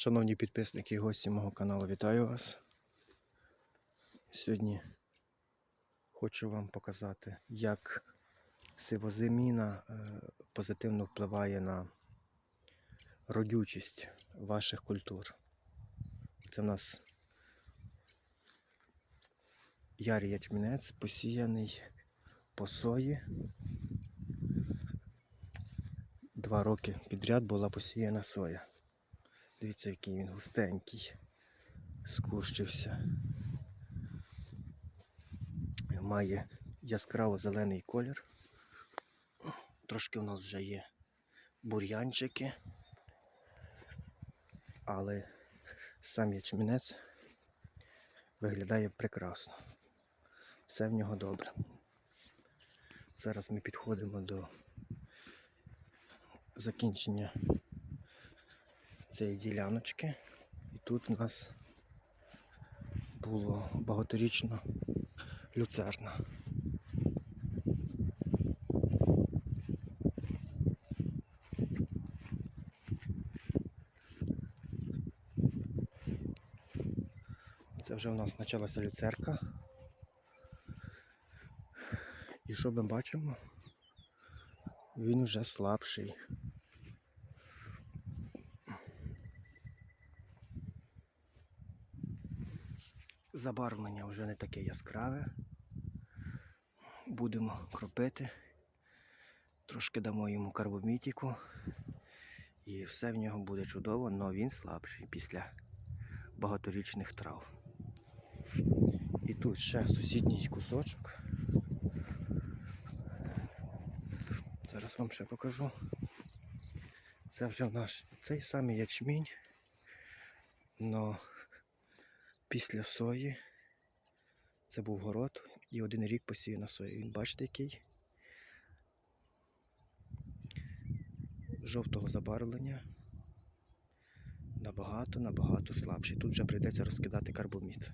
Шановні підписники і гості мого каналу, вітаю вас. Сьогодні хочу вам показати, як сивозиміна е, позитивно впливає на родючість ваших культур. Це в нас ярий ячмінець, посіяний по сої. Два роки підряд була посіяна соя. Дивіться, який він густенький, скущився. Має яскраво зелений колір. Трошки у нас вже є бур'янчики, але сам ячмінець виглядає прекрасно. Все в нього добре. Зараз ми підходимо до закінчення цієї діляночки. І тут у нас було багаторічно люцерна. Це вже у нас почалася люцерка. І що ми бачимо? Він вже слабший. Забарвлення вже не таке яскраве. Будемо кропити. Трошки дамо йому карбомітіку. І все в нього буде чудово, але він слабший після багаторічних трав. І тут ще сусідній кусочок. Зараз вам ще покажу. Це вже наш цей самий ячмінь. Но після сої це був город і один рік посіяна соя. Він бачите який? Жовтого забарвлення. Набагато, набагато слабший. Тут вже прийдеться розкидати карбомід.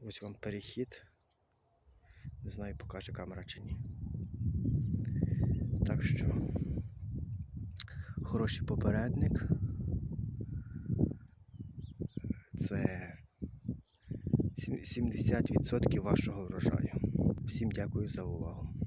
Ось вам перехід. Не знаю, покаже камера чи ні. Так що хороший попередник. Це сім- 70% вашого врожаю. Всім дякую за увагу.